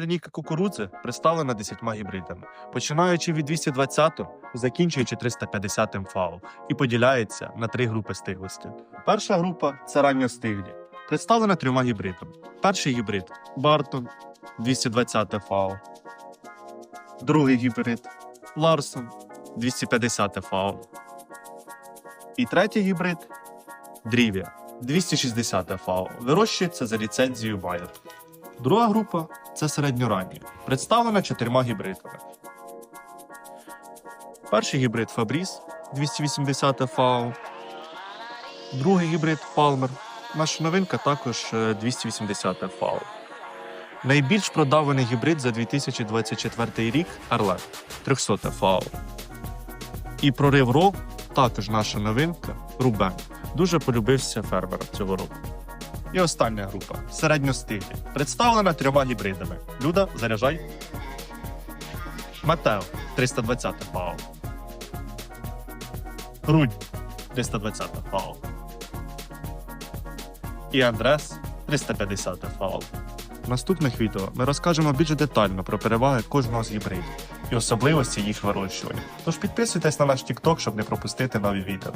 Лінійка кукурудзи представлена 10 гібридами, починаючи від 220 закінчуючи 350 МФАО, і поділяється на три групи стиглості. Перша група це ранньостиглі, представлена трьома гібридами. Перший гібрид Бартон 220 ФАО, другий гібрид Ларсон 250 ФАО. І третій гібрид Дрівія 260 ФАО. Вирощується за ліцензією Bayer. Друга група це середньоранні, представлена чотирма гібридами. Перший гібрид Фабріс 280 ФАО, другий гібрид Palmer. Наша новинка також е, 280 ФАО. Найбільш продаваний гібрид за 2024 рік Арлет 300 ФАО. І прорив року також наша новинка Рубен. Дуже полюбився фермерам цього року. І остання група середньостиглі, представлена трьома гібридами. Люда, заряджай. Матео 320 ФАО. Рудь 320 ФАО. І Андрес 350 ФАО. В наступних відео ми розкажемо більш детально про переваги кожного з гібридів і особливості їх вирощування. Тож підписуйтесь на наш TikTok, щоб не пропустити нові відео.